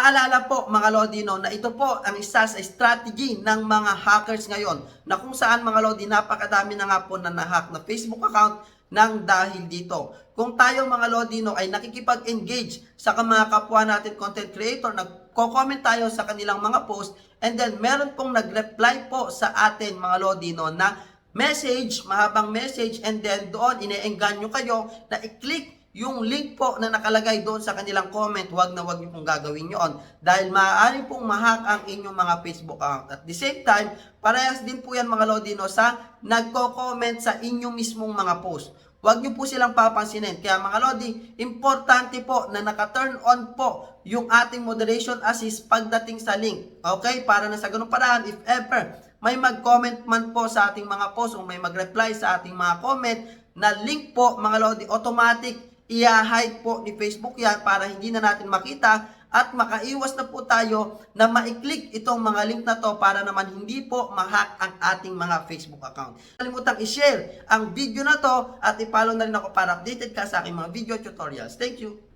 Paalala po mga Lodino na ito po ang isa sa strategy ng mga hackers ngayon na kung saan mga Lodi napakadami na nga po na nahack na Facebook account ng dahil dito. Kung tayo mga Lodino ay nakikipag-engage sa mga kapwa natin content creator, nagko-comment tayo sa kanilang mga post and then meron pong nag-reply po sa atin mga Lodino na message, mahabang message and then doon ine-engganyo kayo na i-click yung link po na nakalagay doon sa kanilang comment, wag na wag niyo pong gagawin yon dahil maaari pong mahak ang inyong mga Facebook account. At the same time, parehas din po yan mga Lodino sa nagko-comment sa inyong mismong mga post. Huwag niyo po silang papansinin. Kaya mga Lodi, importante po na naka-turn on po yung ating moderation assist pagdating sa link. Okay? Para na sa ganung paraan, if ever may mag-comment man po sa ating mga post o may mag-reply sa ating mga comment na link po mga Lodi, automatic i-hide po ni Facebook yan para hindi na natin makita at makaiwas na po tayo na ma-click itong mga link na to para naman hindi po ma-hack ang ating mga Facebook account. Kalimutang i-share ang video na to at i-follow na rin ako para updated ka sa aking mga video tutorials. Thank you!